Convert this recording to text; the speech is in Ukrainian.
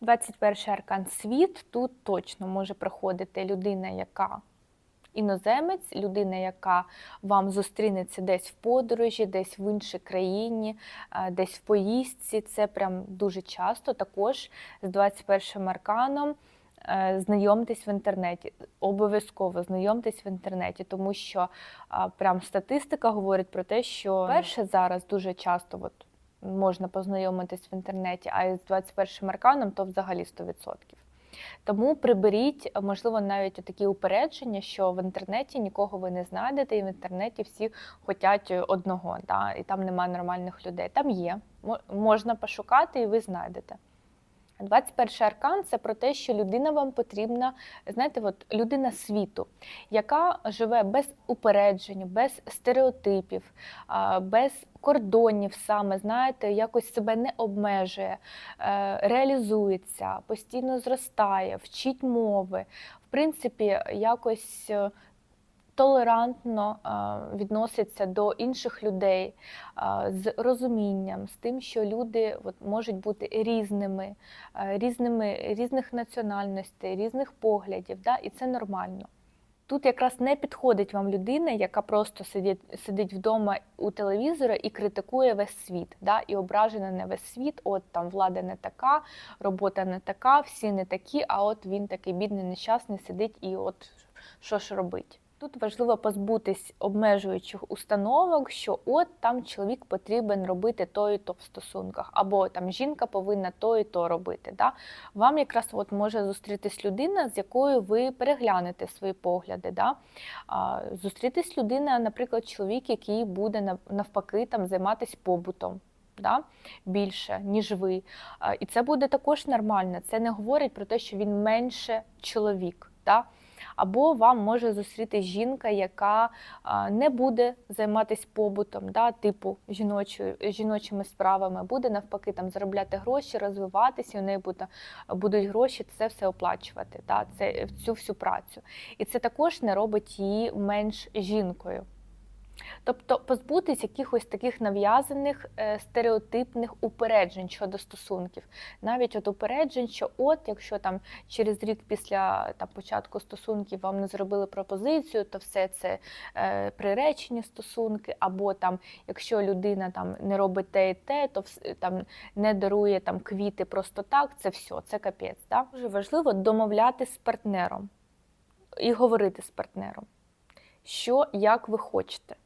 21 аркан світ. Тут точно може приходити людина, яка іноземець, людина, яка вам зустрінеться десь в подорожі, десь в іншій країні, е, десь в поїздці. Це прям дуже часто. Також з 21 арканом. е, Знайомтесь в інтернеті, обов'язково знайомтесь в інтернеті, тому що а, прям статистика говорить про те, що перше зараз дуже часто от, можна познайомитись в інтернеті, а з 21 арканом то взагалі 100%. Тому приберіть, можливо, навіть такі упередження, що в інтернеті нікого ви не знайдете, і в інтернеті всі хочуть одного, да, і там немає нормальних людей. Там є, можна пошукати, і ви знайдете. 21 аркан це про те, що людина вам потрібна, знаєте, от людина світу, яка живе без упереджень, без стереотипів, без кордонів саме, знаєте, якось себе не обмежує, е, реалізується, постійно зростає, вчить мови. В принципі, якось е, толерантно е, відноситься до інших людей е, з розумінням, з тим, що люди от, можуть бути різними, е, різними, різних національностей, різних поглядів, да? і це нормально. Тут якраз не підходить вам людина, яка просто сидить, сидить вдома у телевізора і критикує весь світ, да? і ображена на весь світ. От там влада не така, робота не така, всі не такі, а от він такий бідний, нещасний, сидить і от що ж робить. Тут важливо позбутись обмежуючих установок, що от там чоловік потрібен робити то і то в стосунках, або там жінка повинна то і то робити. Да? Вам якраз от може зустрітись людина, з якою ви переглянете свої погляди. Да? А, Зустрітись людина, наприклад, чоловік, який буде навпаки там займатися побутом. Да? Більше, ніж ви. І це буде також нормально. Це не говорить про те, що він менше чоловік. Да? Або вам може зустріти жінка, яка не буде займатися побутом, да, типу жіночою, жіночими справами, буде навпаки там заробляти гроші, розвиватися, у неї буде, будуть гроші це все оплачувати, да, це, цю всю працю. І це також не робить її менш жінкою. Тобто позбутись якихось таких нав'язаних е, стереотипних упереджень щодо стосунків. Навіть от упереджень, що от якщо там через рік після там, початку стосунків вам не зробили пропозицію, то все це е, приречені стосунки, або там, якщо людина там не робить те і те, то там не дарує там квіти просто так, це все, це капець. Да? Дуже важливо домовлятися з партнером і говорити з партнером, що як ви хочете.